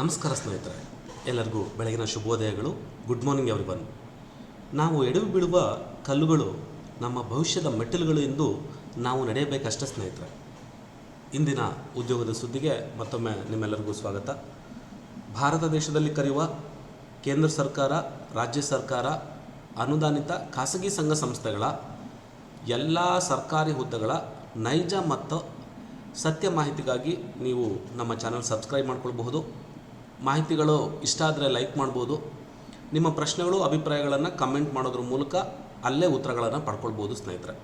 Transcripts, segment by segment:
ನಮಸ್ಕಾರ ಸ್ನೇಹಿತರೆ. ಎಲ್ಲರಿಗೂ ಬೆಳಗಿನ ಶುಭೋದಯಗಳು. ಗುಡ್ ಮಾರ್ನಿಂಗ್ ಎವ್ರಿ ಬನ್ ನಾವು ಎಡವಿ ಬೀಳುವ ಕಲ್ಲುಗಳು ನಮ್ಮ ಭವಿಷ್ಯದ ಮೆಟ್ಟಿಲುಗಳು ಎಂದು ನಾವು ನಡೆಯಬೇಕಷ್ಟೇ ಸ್ನೇಹಿತರೆ. ಇಂದಿನ ಉದ್ಯೋಗದ ಸುದ್ದಿಗೆ ಮತ್ತೊಮ್ಮೆ ನಿಮ್ಮೆಲ್ಲರಿಗೂ ಸ್ವಾಗತ. ಭಾರತ ದೇಶದಲ್ಲಿ ಕರೆಯುವ ಕೇಂದ್ರ ಸರ್ಕಾರ, ರಾಜ್ಯ ಸರ್ಕಾರ, ಅನುದಾನಿತ ಖಾಸಗಿ ಸಂಘ ಸಂಸ್ಥೆಗಳ ಎಲ್ಲ ಸರ್ಕಾರಿ ಹುದ್ದೆಗಳ ನೈಜ ಮತ್ತು ಸತ್ಯ ಮಾಹಿತಿಗಾಗಿ ನೀವು ನಮ್ಮ ಚಾನಲ್ ಸಬ್ಸ್ಕ್ರೈಬ್ ಮಾಡ್ಕೊಳ್ಬಹುದು. ಮಾಹಿತಿಗಳು ಇಷ್ಟ ಆದರೆ ಲೈಕ್ ಮಾಡ್ಬೋದು. ನಿಮ್ಮ ಪ್ರಶ್ನೆಗಳು, ಅಭಿಪ್ರಾಯಗಳನ್ನು ಕಮೆಂಟ್ ಮಾಡೋದ್ರ ಮೂಲಕ ಅಲ್ಲೇ ಉತ್ತರಗಳನ್ನು ಪಡ್ಕೊಳ್ಬೋದು ಸ್ನೇಹಿತರೆ.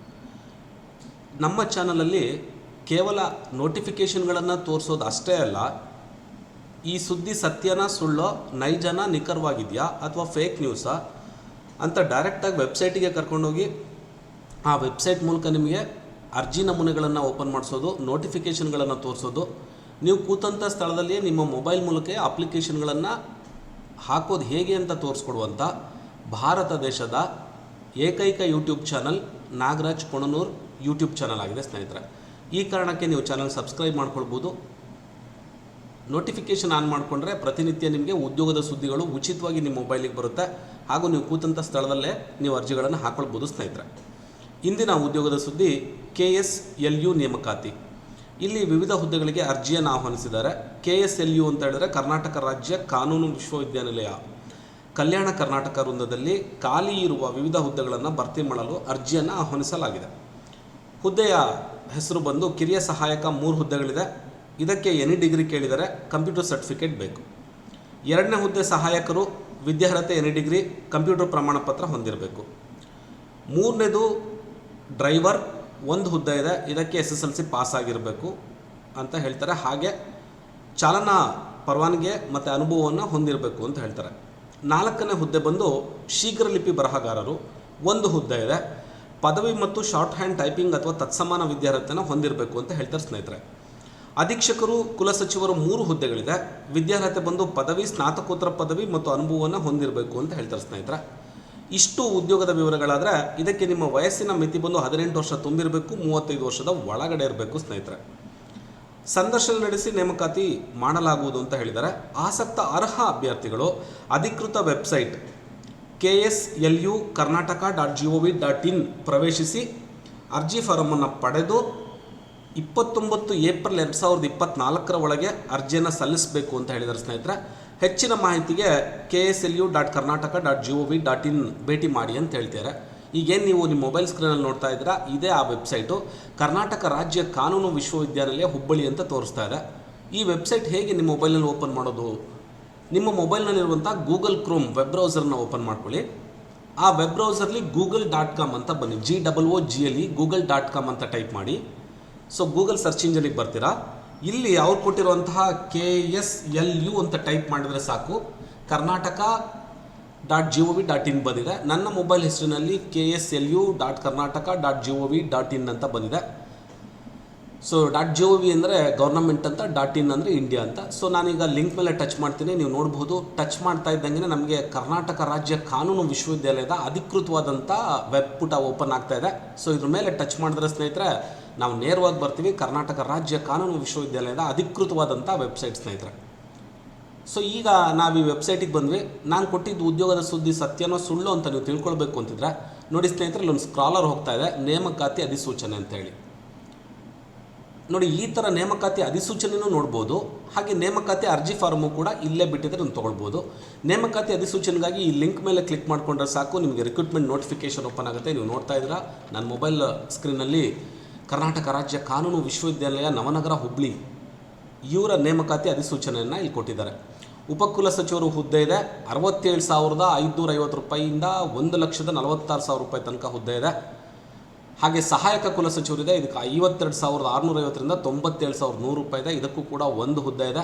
ನಮ್ಮ ಚಾನಲಲ್ಲಿ ಕೇವಲ ನೋಟಿಫಿಕೇಷನ್ಗಳನ್ನು ತೋರಿಸೋದು ಅಷ್ಟೇ ಅಲ್ಲ, ಈ ಸುದ್ದಿ ಸತ್ಯನ ಸುಳ್ಳೋ ನೈಜನ ನಿಖರವಾಗಿದೆಯಾ ಅಥವಾ ಫೇಕ್ ನ್ಯೂಸಾ ಅಂತ ಡೈರೆಕ್ಟಾಗಿ ವೆಬ್ಸೈಟಿಗೆ ಕರ್ಕೊಂಡೋಗಿ ಆ ವೆಬ್ಸೈಟ್ ಮೂಲಕ ನಿಮಗೆ ಅರ್ಜಿ ನಮೂನೆಗಳನ್ನು ಓಪನ್ ಮಾಡಿಸೋದು ನೋಟಿಫಿಕೇಷನ್ಗಳನ್ನು ತೋರಿಸೋದು ನೀವು ಕೂತಂಥ ಸ್ಥಳದಲ್ಲಿಯೇ ನಿಮ್ಮ ಮೊಬೈಲ್ ಮೂಲಕ ಅಪ್ಲಿಕೇಶನ್ಗಳನ್ನು ಹಾಕೋದು ಹೇಗೆ ಅಂತ ತೋರಿಸ್ಕೊಡುವಂಥ ಭಾರತ ದೇಶದ ಏಕೈಕ YouTube channel Nagaraj Konanur YouTube channel ಆಗಿದೆ, ಸ್ನೇಹಿತರೆ. ಈ ಕಾರಣಕ್ಕೆ ನೀವು ಚಾನಲ್ ಸಬ್ಸ್ಕ್ರೈಬ್ ಮಾಡ್ಕೊಳ್ಬೋದು. ನೋಟಿಫಿಕೇಷನ್ ಆನ್ ಮಾಡಿಕೊಂಡ್ರೆ ಪ್ರತಿನಿತ್ಯ ನಿಮಗೆ ಉದ್ಯೋಗದ ಸುದ್ದಿಗಳು ಉಚಿತವಾಗಿ ನಿಮ್ಮ ಮೊಬೈಲಿಗೆ ಬರುತ್ತೆ. ಹಾಗೂ ನೀವು ಕೂತಂಥ ಸ್ಥಳದಲ್ಲೇ ನೀವು ಅರ್ಜಿಗಳನ್ನು ಹಾಕೊಳ್ಬೋದು, ಸ್ನೇಹಿತರೆ. ಇಂದಿನ ಉದ್ಯೋಗದ ಸುದ್ದಿ ಕೆ ಎಸ್ ಎಲ್ ಯು ನೇಮಕಾತಿ. ಇಲ್ಲಿ ವಿವಿಧ ಹುದ್ದೆಗಳಿಗೆ ಅರ್ಜಿಯನ್ನು ಆಹ್ವಾನಿಸಿದ್ದಾರೆ. ಕೆ ಎಸ್ ಎಲ್ ಯು ಅಂತ ಹೇಳಿದ್ರೆ ಕರ್ನಾಟಕ ರಾಜ್ಯ ಕಾನೂನು ವಿಶ್ವವಿದ್ಯಾನಿಲಯ. ಕಲ್ಯಾಣ ಕರ್ನಾಟಕ ವೃಂದದಲ್ಲಿ ಖಾಲಿ ಇರುವ ವಿವಿಧ ಹುದ್ದೆಗಳನ್ನು ಭರ್ತಿ ಮಾಡಲು ಅರ್ಜಿಯನ್ನು ಆಹ್ವಾನಿಸಲಾಗಿದೆ. ಹುದ್ದೆಯ ಹೆಸರು ಬಂದು ಕಿರಿಯ ಸಹಾಯಕ ಮೂರು ಹುದ್ದೆಗಳಿದೆ. ಇದಕ್ಕೆ ಎನಿ ಡಿಗ್ರಿ ಕೇಳಿದರೆ ಕಂಪ್ಯೂಟರ್ ಸರ್ಟಿಫಿಕೇಟ್ ಬೇಕು. ಎರಡನೇ ಹುದ್ದೆ ಸಹಾಯಕರು ವಿದ್ಯಾರ್ಹತೆ ಎನಿ ಡಿಗ್ರಿ ಕಂಪ್ಯೂಟರ್ ಪ್ರಮಾಣಪತ್ರ ಹೊಂದಿರಬೇಕು. ಮೂರನೇದು ಡ್ರೈವರ್ ಒಂದು ಹುದ್ದೆ ಇದೆ, ಇದಕ್ಕೆ S S L C pass ಆಗಿರಬೇಕು ಅಂತ ಹೇಳ್ತಾರೆ. ಹಾಗೆ ಚಾಲನಾ ಪರವಾನಗಿ ಮತ್ತು ಅನುಭವವನ್ನು ಹೊಂದಿರಬೇಕು ಅಂತ ಹೇಳ್ತಾರೆ. ನಾಲ್ಕನೇ ಹುದ್ದೆ ಬಂದು ಶೀಘ್ರಲಿಪಿ ಬರಹಗಾರರು, ಒಂದು ಹುದ್ದೆ ಇದೆ. ಪದವಿ ಮತ್ತು ಶಾರ್ಟ್ ಹ್ಯಾಂಡ್ ಟೈಪಿಂಗ್ ಅಥವಾ ತತ್ಸಮಾನ ವಿದ್ಯಾರ್ಹತೆಯನ್ನು ಹೊಂದಿರಬೇಕು ಅಂತ ಹೇಳ್ತಾರೆ ಸ್ನೇಹಿತರೆ. ಅಧೀಕ್ಷಕರು ಕುಲಸಚಿವರು ಮೂರು ಹುದ್ದೆಗಳಿದೆ. ವಿದ್ಯಾರ್ಹತೆ ಬಂದು ಪದವಿ, ಸ್ನಾತಕೋತ್ತರ ಪದವಿ ಮತ್ತು ಅನುಭವವನ್ನು ಹೊಂದಿರಬೇಕು ಅಂತ ಹೇಳ್ತಾರೆ ಸ್ನೇಹಿತರೆ. ಇಷ್ಟು ಉದ್ಯೋಗದ ವಿವರಗಳಾದರೆ ಇದಕ್ಕೆ ನಿಮ್ಮ ವಯಸ್ಸಿನ ಮಿತಿ ಬಂದು ಹದಿನೆಂಟು ವರ್ಷ ತುಂಬಿರಬೇಕು, ಮೂವತ್ತೈದು ವರ್ಷದ ಒಳಗಡೆ ಇರಬೇಕು ಸ್ನೇಹಿತರೆ. ಸಂದರ್ಶನ ನಡೆಸಿ ನೇಮಕಾತಿ ಮಾಡಲಾಗುವುದು ಅಂತ ಹೇಳಿದ್ದಾರೆ. ಆಸಕ್ತ ಅರ್ಹ ಅಭ್ಯರ್ಥಿಗಳು, ಅಧಿಕೃತ website K S L U Karnataka dot G O V dot in ಪ್ರವೇಶಿಸಿ ಅರ್ಜಿ ಫಾರಮನ್ನು ಪಡೆದು ಇಪ್ಪತ್ತೊಂಬತ್ತು ಏಪ್ರಿಲ್ ಎರಡು ಸಾವಿರದ ಇಪ್ಪತ್ತ್ನಾಲ್ಕರ ಒಳಗೆ ಅರ್ಜಿಯನ್ನು ಸಲ್ಲಿಸಬೇಕು ಅಂತ ಹೇಳಿದ್ದಾರೆ ಸ್ನೇಹಿತರೆ. ಹೆಚ್ಚಿನ ಮಾಹಿತಿಗೆ K S L U dot Karnataka dot G O V dot in ಭೇಟಿ ಮಾಡಿ ಅಂತ ಹೇಳ್ತಾರೆ ಈಗೇನು ನೀವು ನಿಮ್ಮ ಮೊಬೈಲ್ ಸ್ಕ್ರೀನಲ್ಲಿ ನೋಡ್ತಾ ಇದ್ದೀರಾ, ಇದೇ ಆ ವೆಬ್ಸೈಟು. ಕರ್ನಾಟಕ ರಾಜ್ಯ ಕಾನೂನು ವಿಶ್ವವಿದ್ಯಾನಿಲಯ ಹುಬ್ಬಳ್ಳಿ ಅಂತ ತೋರಿಸ್ತಾ ಇದೆ. ಈ ವೆಬ್ಸೈಟ್ ಹೇಗೆ ನಿಮ್ಮ ಮೊಬೈಲ್ನಲ್ಲಿ ಓಪನ್ ಮಾಡೋದು? ನಿಮ್ಮ ಮೊಬೈಲ್ನಲ್ಲಿರುವಂಥ ಗೂಗಲ್ ಕ್ರೋಮ್ ವೆಬ್ ಬ್ರೌಸರ್ನ ಓಪನ್ ಮಾಡ್ಕೊಳ್ಳಿ. ಆ ವೆಬ್ ಬ್ರೌಸರ್ಲಿ ಗೂಗಲ್ ಡಾಟ್ ಕಾಮ್ ಅಂತ ಬನ್ನಿ. G double O G L E, Google dot com ಅಂತ ಟೈಪ್ ಮಾಡಿ. ಸೊ ಗೂಗಲ್ ಸರ್ಚ್ ಇಂಜನಿಗೆ ಬರ್ತೀರಾ. ಇಲ್ಲಿ ಅವ್ರು ಕೊಟ್ಟಿರುವಂತಹ ಕೆ ಎಸ್ ಎಲ್ ಯು ಅಂತ ಟೈಪ್ ಮಾಡಿದರೆ ಸಾಕು. Karnataka dot G O V dot in ಬಂದಿದೆ. ನನ್ನ ಮೊಬೈಲ್ ಹೆಸರಿನಲ್ಲಿ K S L U dot Karnataka dot G O V dot in ಅಂತ ಬಂದಿದೆ. So dot G O V ಅಂದರೆ ಗೌರ್ನಮೆಂಟ್ ಅಂತ ಡಾಟ್ ಇನ್ ಅಂದರೆ ಇಂಡಿಯಾ ಅಂತ. ಸೊ ನಾನೀಗ ಲಿಂಕ್ ಮೇಲೆ ಟಚ್ ಮಾಡ್ತೀನಿ, ನೀವು ನೋಡ್ಬೋದು. ಟಚ್ ಮಾಡ್ತಾ ಇದ್ದಂಗೆ ನಮಗೆ ಕರ್ನಾಟಕ ರಾಜ್ಯ ಕಾನೂನು ವಿಶ್ವವಿದ್ಯಾಲಯದ ಅಧಿಕೃತವಾದಂಥ ವೆಬ್ ಪುಟ ಓಪನ್ ಆಗ್ತಾ ಇದೆ. ಸೊ ಇದ್ರ ಮೇಲೆ ಟಚ್ ಮಾಡಿದ್ರೆ ಸ್ನೇಹಿತರೆ, ನಾವು ನೇರವಾಗಿ ಬರ್ತೀವಿ ಕರ್ನಾಟಕ ರಾಜ್ಯ ಕಾನೂನು ವಿಶ್ವವಿದ್ಯಾಲಯದ ಅಧಿಕೃತವಾದಂಥ ವೆಬ್ಸೈಟ್ ಸ್ನೇಹಿತರೆ. ಸೊ ಈಗ ನಾವು ಈ ವೆಬ್ಸೈಟಿಗೆ ಬಂದ್ವಿ. ನಾನು ಕೊಟ್ಟಿದ್ದು ಉದ್ಯೋಗದ ಸುದ್ದಿ ಸತ್ಯನೋ ಸುಳ್ಳು ಅಂತ ನೀವು ತಿಳ್ಕೊಳ್ಬೇಕು ಅಂತಿದ್ರೆ, ನೋಡಿ ಸ್ನೇಹಿತರೆ, ಇಲ್ಲೊಂದು ಸ್ಕ್ರಾಲರ್ ಹೋಗ್ತಾ ಇದೆ, ನೇಮಕಾತಿ ಅಧಿಸೂಚನೆ ಅಂತೇಳಿ ನೋಡಿ, ಈ ಥರ ನೇಮಕಾತಿ ಅಧಿಸೂಚನೆಯೂ ನೋಡ್ಬೋದು. ಹಾಗೆ ನೇಮಕಾತಿ ಅರ್ಜಿ ಫಾರ್ಮು ಕೂಡ ಇಲ್ಲೇ ಬಿಟ್ಟಿದ್ರೆ ನೀವು ತೊಗೊಳ್ಬೋದು. ನೇಮಕಾತಿ ಅಧಿಸೂಚನೆಗಾಗಿ ಈ ಲಿಂಕ್ ಮೇಲೆ ಕ್ಲಿಕ್ ಮಾಡಿಕೊಂಡ್ರೆ ಸಾಕು. ನಿಮಗೆ ರಿಕ್ರೂಟ್ಮೆಂಟ್ ನೋಟಿಫಿಕೇಷನ್ ಓಪನ್ ಆಗುತ್ತೆ. ನೀವು ನೋಡ್ತಾ ಇದ್ದೀರಾ? ನನ್ನ ಮೊಬೈಲ್ ಸ್ಕ್ರೀನಲ್ಲಿ ಕರ್ನಾಟಕ ರಾಜ್ಯ ಕಾನೂನು ವಿಶ್ವವಿದ್ಯಾಲಯ ನವನಗರ ಹುಬ್ಳಿ ಇವರ ನೇಮಕಾತಿ ಅಧಿಸೂಚನೆಯನ್ನು ಇಲ್ಲಿ ಕೊಟ್ಟಿದ್ದಾರೆ. ಉಪಕುಲ ಸಚಿವರು ಹುದ್ದೆ ಇದೆ. ಅರವತ್ತೇಳು ಸಾವಿರದ ಐದುನೂರ ಐವತ್ತು ರೂಪಾಯಿಯಿಂದ ಒಂದು ಲಕ್ಷದ ನಲವತ್ತಾರು ಸಾವಿರ ರೂಪಾಯಿ ತನಕ ಹುದ್ದೆ ಇದೆ. ಹಾಗೆ ಸಹಾಯಕ ಕುಲಸಚಿವರಿದೆ ಇದಕ್ಕೆ ಐವತ್ತೆರಡು ಸಾವಿರದ ಆರುನೂರ ಐವತ್ತರಿಂದ ತೊಂಬತ್ತೇಳು ಸಾವಿರದ ನೂರು ರೂಪಾಯಿ ಇದೆ. ಇದಕ್ಕೂ ಕೂಡ ಒಂದು ಹುದ್ದೆ ಇದೆ.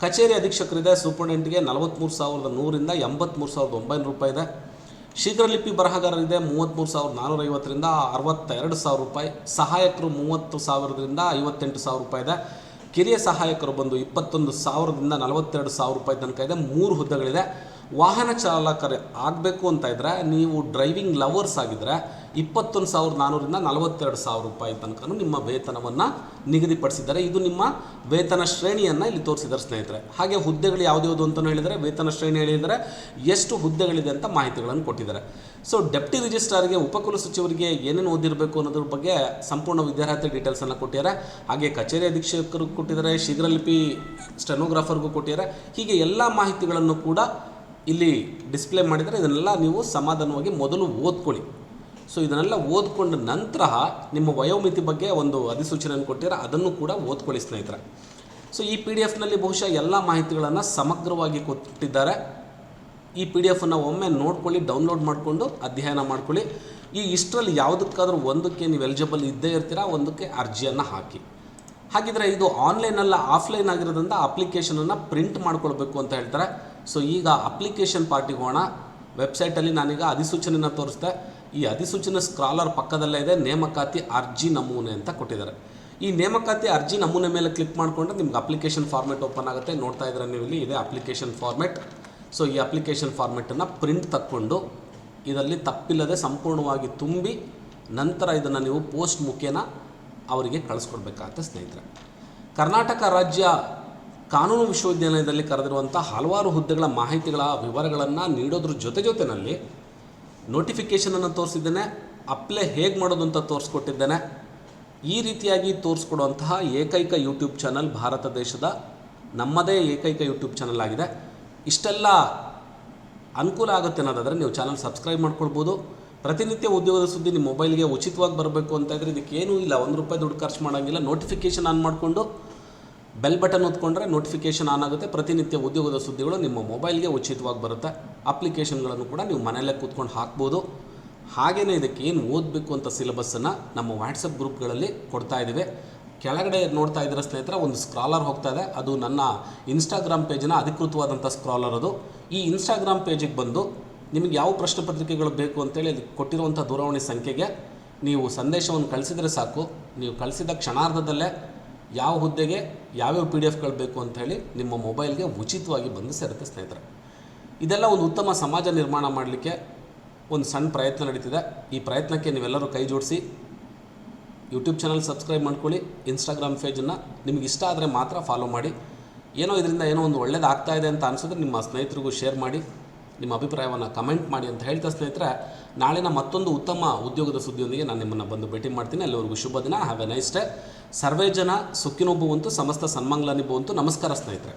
ಕಚೇರಿ ಅಧೀಕ್ಷಕರಿದೆ. ಸೂಪರ್ಡೆಂಟ್ಗೆ ನಲವತ್ತ್ಮೂರು ಸಾವಿರದ ನೂರಿಂದ ಎಂಬತ್ತ್ಮೂರು ಸಾವಿರದ ಒಂಬೈನೂರು ರೂಪಾಯಿ ಇದೆ. ಶೀಘ್ರಲಿಪಿ ಬರಹಗಾರರಿದೆ. ಮೂವತ್ತ್ಮೂರು ಸಾವಿರದ ನಾನ್ನೂರ ಐವತ್ತರಿಂದ ಅರವತ್ತೆರಡು ಸಾವಿರ ರೂಪಾಯಿ. ಸಹಾಯಕರು ಮೂವತ್ತು ಸಾವಿರದಿಂದ ಐವತ್ತೆಂಟು ಸಾವಿರ ರೂಪಾಯಿ ಇದೆ. ಕಿರಿಯ ಸಹಾಯಕರು ಬಂದು ಇಪ್ಪತ್ತೊಂದು ಸಾವಿರದಿಂದ ನಲವತ್ತೆರಡು ಸಾವಿರ ರೂಪಾಯಿ ತನಕ ಇದೆ. ಮೂರು ಹುದ್ದೆಗಳಿದೆ. ವಾಹನ ಚಾಲಕರು ಆಗಬೇಕು ಅಂತ ಇದ್ದರೆ ನೀವು ಡ್ರೈವಿಂಗ್ ಲವರ್ಸ್ ಆಗಿದ್ದರೆ ಇಪ್ಪತ್ತೊಂದು ಸಾವಿರದ ನಾನ್ನೂರಿಂದ ನಲವತ್ತೆರಡು ಸಾವಿರ ರೂಪಾಯಿ ತನಕ ನಿಮ್ಮ ವೇತನವನ್ನು ನಿಗದಿಪಡಿಸಿದ್ದಾರೆ. ಇದು ನಿಮ್ಮ ವೇತನ ಶ್ರೇಣಿಯನ್ನು ಇಲ್ಲಿ ತೋರಿಸಿದ್ದಾರೆ ಸ್ನೇಹಿತರೆ. ಹಾಗೆ ಹುದ್ದೆಗಳು ಯಾವ್ದ್ಯಾವುದು ಅಂತಲೂ ಹೇಳಿದರೆ, ವೇತನ ಶ್ರೇಣಿ ಹೇಳಿದರೆ ಎಷ್ಟು ಹುದ್ದೆಗಳಿದೆ ಅಂತ ಮಾಹಿತಿಗಳನ್ನು ಕೊಟ್ಟಿದ್ದಾರೆ. ಸೊ ಡೆಪ್ಟಿ ರಿಜಿಸ್ಟ್ರಾರ್ಗೆ ಉಪಕುಲ ಸಚಿವರಿಗೆ ಏನೇನು ಓದಿರಬೇಕು ಅನ್ನೋದ್ರ ಬಗ್ಗೆ ಸಂಪೂರ್ಣ ವಿದ್ಯಾರ್ಥಿ ಡೀಟೇಲ್ಸನ್ನು ಕೊಟ್ಟಿದ್ದಾರೆ. ಹಾಗೆ ಕಚೇರಿ ಅಧೀಕ್ಷಕರು ಕೊಟ್ಟಿದ್ದಾರೆ, ಶೀಘ್ರಲಿಪಿ ಸ್ಟೆನೋಗ್ರಾಫರ್ಗೂ ಕೊಟ್ಟಿದ್ದಾರೆ. ಹೀಗೆ ಎಲ್ಲ ಮಾಹಿತಿಗಳನ್ನು ಕೂಡ ಇಲ್ಲಿ ಡಿಸ್ಪ್ಲೇ ಮಾಡಿದರೆ ಇದನ್ನೆಲ್ಲ ನೀವು ಸಮಾಧಾನವಾಗಿ ಮೊದಲು ಓದ್ಕೊಳ್ಳಿ. ಸೊ ಇದನ್ನೆಲ್ಲ ಓದ್ಕೊಂಡ ನಂತರ ನಿಮ್ಮ ವಯೋಮಿತಿ ಬಗ್ಗೆ ಒಂದು ಅಧಿಸೂಚನೆಯನ್ನು ಕೊಟ್ಟಿರ? ಅದನ್ನು ಕೂಡ ಓದ್ಕೊಳ್ಳಿ ಸ್ನೇಹಿತರೆ. ಸೊ ಈ ಪಿ ಡಿ ಎಫ್ನಲ್ಲಿ ಬಹುಶಃ ಎಲ್ಲ ಮಾಹಿತಿಗಳನ್ನು ಸಮಗ್ರವಾಗಿ ಕೊಟ್ಟಿದ್ದಾರೆ. ಈ ಪಿ ಡಿ ಎಫನ್ನು ಒಮ್ಮೆ ನೋಡ್ಕೊಳ್ಳಿ ಡೌನ್ಲೋಡ್ ಮಾಡಿಕೊಂಡು ಅಧ್ಯಯನ ಮಾಡ್ಕೊಳ್ಳಿ. ಈ ಇಷ್ಟರಲ್ಲಿ ಯಾವುದಕ್ಕಾದ್ರೂ ಒಂದಕ್ಕೆ ನೀವು ಎಲಿಜಿಬಲ್ ಇದ್ದೇ ಇರ್ತೀರಾ? ಒಂದಕ್ಕೆ ಅರ್ಜಿಯನ್ನು ಹಾಕಿ. ಹಾಗಿದ್ರೆ ಇದು ಆನ್ಲೈನಲ್ಲ ಆಫ್ಲೈನ್ ಆಗಿರೋದ್ರಿಂದ ಅಪ್ಲಿಕೇಶನನ್ನು ಪ್ರಿಂಟ್ ಮಾಡ್ಕೊಳ್ಬೇಕು ಅಂತ ಹೇಳ್ತಾರೆ. ಸೊ ಈಗ ಅಪ್ಲಿಕೇಶನ್ ಪಾರ್ಟಿಗೆ ಹೋಗೋಣ ವೆಬ್ಸೈಟಲ್ಲಿ ನಾನೀಗ ಅಧಿಸೂಚನೆಯನ್ನು ತೋರಿಸ್ದೆ. ಈ ಅಧಿಸೂಚನೆ ಸ್ಕ್ರಾಲರ್ ಪಕ್ಕದಲ್ಲೇ ಇದೆ. ನೇಮಕಾತಿ ಅರ್ಜಿ ನಮೂನೆ ಅಂತ ಕೊಟ್ಟಿದ್ದಾರೆ. ಈ ನೇಮಕಾತಿ ಅರ್ಜಿ ನಮೂನೆ ಮೇಲೆ ಕ್ಲಿಕ್ ಮಾಡಿಕೊಂಡ್ರೆ ನಿಮ್ಗೆ ಅಪ್ಲಿಕೇಶನ್ ಫಾರ್ಮೆಟ್ ಓಪನ್ ಆಗುತ್ತೆ. ನೋಡ್ತಾ ಇದ್ರೆ ನೀವು ಇಲ್ಲಿ ಇದೆ ಅಪ್ಲಿಕೇಶನ್ ಫಾರ್ಮೆಟ್. ಸೊ, ಈ ಅಪ್ಲಿಕೇಶನ್ ಫಾರ್ಮೆಟನ್ನು ಪ್ರಿಂಟ್ ತಕ್ಕೊಂಡು ಇದರಲ್ಲಿ ತಪ್ಪಿಲ್ಲದೆ ಸಂಪೂರ್ಣವಾಗಿ ತುಂಬಿ ನಂತರ ಇದನ್ನು ನೀವು ಪೋಸ್ಟ್ ಮುಖೇನ ಅವರಿಗೆ ಕಳಿಸ್ಕೊಡ್ಬೇಕಾಗತ್ತೆ ಸ್ನೇಹಿತರೆ. ಕರ್ನಾಟಕ ರಾಜ್ಯ ಕಾನೂನು ವಿಶ್ವವಿದ್ಯಾಲಯದಲ್ಲಿ ಕರೆದಿರುವಂಥ ಹಲವಾರು ಹುದ್ದೆಗಳ ಮಾಹಿತಿಗಳ ವಿವರಗಳನ್ನು ನೀಡೋದ್ರ ಜೊತೆ ಜೊತೆಯಲ್ಲಿ ನೋಟಿಫಿಕೇಷನನ್ನು ತೋರಿಸಿದ್ದೇನೆ ಅಪ್ಲೈ ಹೇಗೆ ಮಾಡೋದು ಅಂತ ತೋರಿಸ್ಕೊಟ್ಟಿದ್ದೇನೆ. ಈ ರೀತಿಯಾಗಿ ತೋರಿಸ್ಕೊಡುವಂತಹ ಏಕೈಕ ಯೂಟ್ಯೂಬ್ ಚಾನಲ್ ಭಾರತ ದೇಶದ ನಮ್ಮದೇ ಏಕೈಕ ಯೂಟ್ಯೂಬ್ ಚಾನಲ್ ಆಗಿದೆ. ಇಷ್ಟೆಲ್ಲ ಅನುಕೂಲ ಆಗುತ್ತೆ ಅನ್ನೋದಾದರೆ ನೀವು ಚಾನಲ್ ಸಬ್ಸ್ಕ್ರೈಬ್ ಮಾಡ್ಕೊಳ್ಬೋದು. ಪ್ರತಿನಿತ್ಯ ಉದ್ಯೋಗದ ಸುದ್ದಿ ನಿಮ್ಮ ಮೊಬೈಲ್ಗೆ ಉಚಿತವಾಗಿ ಬರಬೇಕು ಅಂತ ಇದ್ದರೆ ಇದಕ್ಕೇನೂ ಇಲ್ಲ. ಒಂದು ರೂಪಾಯಿ ದುಡ್ಡು ಖರ್ಚು ಮಾಡೋಂಗಿಲ್ಲ. ನೋಟಿಫಿಕೇಷನ್ ಆನ್ ಮಾಡಿಕೊಂಡು ಬೆಲ್ ಬಟನ್ ಒತ್ಕೊಂಡ್ರೆ ನೋಟಿಫಿಕೇಷನ್ ಆನ್ ಆಗುತ್ತೆ. ಪ್ರತಿನಿತ್ಯ ಉದ್ಯೋಗದ ಸುದ್ದಿಗಳು ನಿಮ್ಮ ಮೊಬೈಲ್ಗೆ ಉಚಿತವಾಗಿ ಬರುತ್ತೆ. ಅಪ್ಲಿಕೇಶನ್ಗಳನ್ನು ಕೂಡ ನೀವು ಮನೆಯಲ್ಲೇ ಕೂತ್ಕೊಂಡು ಹಾಕ್ಬೋದು. ಹಾಗೆಯೇ ಇದಕ್ಕೆ ಏನು ಓದಬೇಕು ಅಂತ ಸಿಲೆಬಸ್ಸನ್ನು ನಮ್ಮ ವಾಟ್ಸಪ್ ಗ್ರೂಪ್ಗಳಲ್ಲಿ ಕೊಡ್ತಾ ಇದ್ದೀವಿ. ಕೆಳಗಡೆ ನೋಡ್ತಾ ಇದ್ದೀರ ಸ್ನೇಹಿತರೆ, ಒಂದು ಸ್ಕ್ರಾಲರ್ ಹೋಗ್ತಾ ಇದೆ. ಅದು ನನ್ನ ಇನ್ಸ್ಟಾಗ್ರಾಮ್ ಪೇಜಿನ ಅಧಿಕೃತವಾದಂಥ ಸ್ಕ್ರಾಲರ್ ಅದು. ಈ ಇನ್ಸ್ಟಾಗ್ರಾಮ್ ಪೇಜಿಗೆ ಬಂದು ನಿಮಗೆ ಯಾವ ಪ್ರಶ್ನೆ ಪತ್ರಿಕೆಗಳು ಬೇಕು ಅಂತೇಳಿ ಅಲ್ಲಿ ಕೊಟ್ಟಿರುವಂಥ ದೂರವಾಣಿ ಸಂಖ್ಯೆಗೆ ನೀವು ಸಂದೇಶವನ್ನು ಕಳಿಸಿದರೆ ಸಾಕು. ನೀವು ಕಳಿಸಿದ ಕ್ಷಣಾರ್ಧದಲ್ಲೇ ಯಾವ ಹುದ್ದೆಗೆ ಯಾವ್ಯಾವ ಪಿ ಡಿ ಎಫ್ಗಳು ಬೇಕು ಅಂತ ಹೇಳಿ ನಿಮ್ಮ ಮೊಬೈಲ್ಗೆ ಉಚಿತವಾಗಿ ಬಂದು ಸೇರುತ್ತೆ ಸ್ನೇಹಿತರೆ. ಇದೆಲ್ಲ ಒಂದು ಉತ್ತಮ ಸಮಾಜ ನಿರ್ಮಾಣ ಮಾಡಲಿಕ್ಕೆ ಒಂದು ಸಣ್ಣ ಪ್ರಯತ್ನ ನಡೀತಿದೆ. ಈ ಪ್ರಯತ್ನಕ್ಕೆ ನೀವೆಲ್ಲರೂ ಕೈ ಜೋಡಿಸಿ ಯೂಟ್ಯೂಬ್ ಚಾನಲ್ ಸಬ್ಸ್ಕ್ರೈಬ್ ಮಾಡ್ಕೊಳ್ಳಿ ಇನ್ಸ್ಟಾಗ್ರಾಮ್ ಪೇಜನ್ನು ನಿಮ್ಗೆ ಇಷ್ಟ ಆದರೆ ಮಾತ್ರ ಫಾಲೋ ಮಾಡಿ. ಏನೋ ಇದರಿಂದ ಏನೋ ಒಂದು ಒಳ್ಳೇದಾಗ್ತಾ ಇದೆ ಅಂತ ಅನಿಸಿದ್ರೆ ನಿಮ್ಮ ಸ್ನೇಹಿತರಿಗೂ ಶೇರ್ ಮಾಡಿ. ನಿಮ್ಮ ಅಭಿಪ್ರಾಯವನ್ನು ಕಮೆಂಟ್ ಮಾಡಿ ಅಂತ ಹೇಳ್ತಾ ಸ್ನೇಹಿತರೆ, ನಾಳಿನ ಮತ್ತೊಂದು ಉತ್ತಮ ಉದ್ಯೋಗದ ಸುದ್ದಿಯೊಂದಿಗೆ ನಾನು ನಿಮ್ಮನ್ನು ಬಂದು ಭೇಟಿ ಮಾಡ್ತೀನಿ. ಅಲ್ಲಿವರೆಗೂ ಶುಭ ದಿನ ಹ್ಯಾವ್ ಎ ನೈಸ್ ಡೇ ಸರ್ವೇ ಜನ ಸುಖಿನೊಬ್ಬುವಂತೂ ಸಮಸ್ತ ಸನ್ಮಂಗ್ಲನಿಬ್ಬುವಂತು ನಮಸ್ಕಾರ ಸ್ನೇಹಿತರೆ.